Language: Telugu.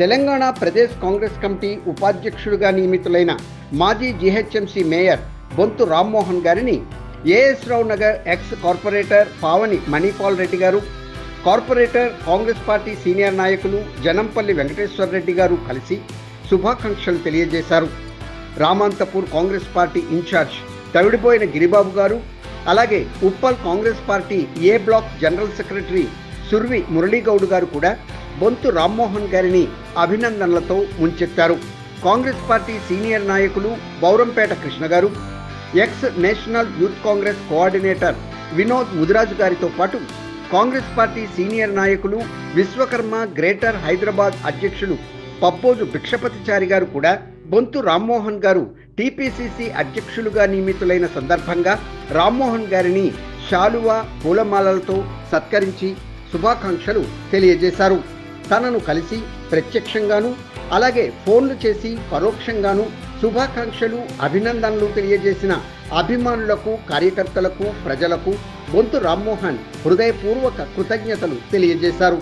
తెలంగాణ ప్రదేశ్ కాంగ్రెస్ కమిటీ ఉపాధ్యక్షుడిగా నియమితులైన మాజీ జీహెచ్ఎంసీ మేయర్ బొంతు రామ్మోహన్ గారిని A S Rao Nagar ex corporator Pavani Manipal Reddy గారు కార్పొరేటర్ కాంగ్రెస్ పార్టీ సీనియర్ నాయకులు జనంపల్లి వెంకటేశ్వర రెడ్డి గారు కలిసి శుభాకాంక్షలు తెలియజేశారు. రామాంతపూర్ కాంగ్రెస్ పార్టీ ఇన్ఛార్జ్ తవిడిపోయిన గిరిబాబు గారు అలాగే Uppal Congress party A block general secretary Survi Murali Goud గారు కూడా బొంతు రామ్మోహన్ గారిని అభినందనలతో ముంచెత్తారు. కాంగ్రెస్ పార్టీ సీనియర్ నాయకులు బౌరంపేట కృష్ణ గారు ex national youth Congress coordinator Vinod Mudiraju గారితో పాటు కాంగ్రెస్ పార్టీ సీనియర్ నాయకులు విశ్వకర్మ గ్రేటర్ హైదరాబాద్ అధ్యక్షులు పప్పోజు భిక్షపతిచారి గారు కూడా బొంతు రామ్మోహన్ గారు టీపీసీసీ అధ్యక్షులుగా నియమితులైన సందర్భంగా రామ్మోహన్ గారిని శాలువా పూలమాలలతో సత్కరించి శుభాకాంక్షలు తెలియజేశారు. తనను కలిసి ప్రత్యక్షంగాను అలాగే ఫోన్లు చేసి పరోక్షంగాను శుభాకాంక్షలు అభినందనలు తెలియజేసిన అభిమానులకు కార్యకర్తలకు ప్రజలకు బొంతు రామ్మోహన్ హృదయపూర్వక కృతజ్ఞతలు తెలియజేశారు.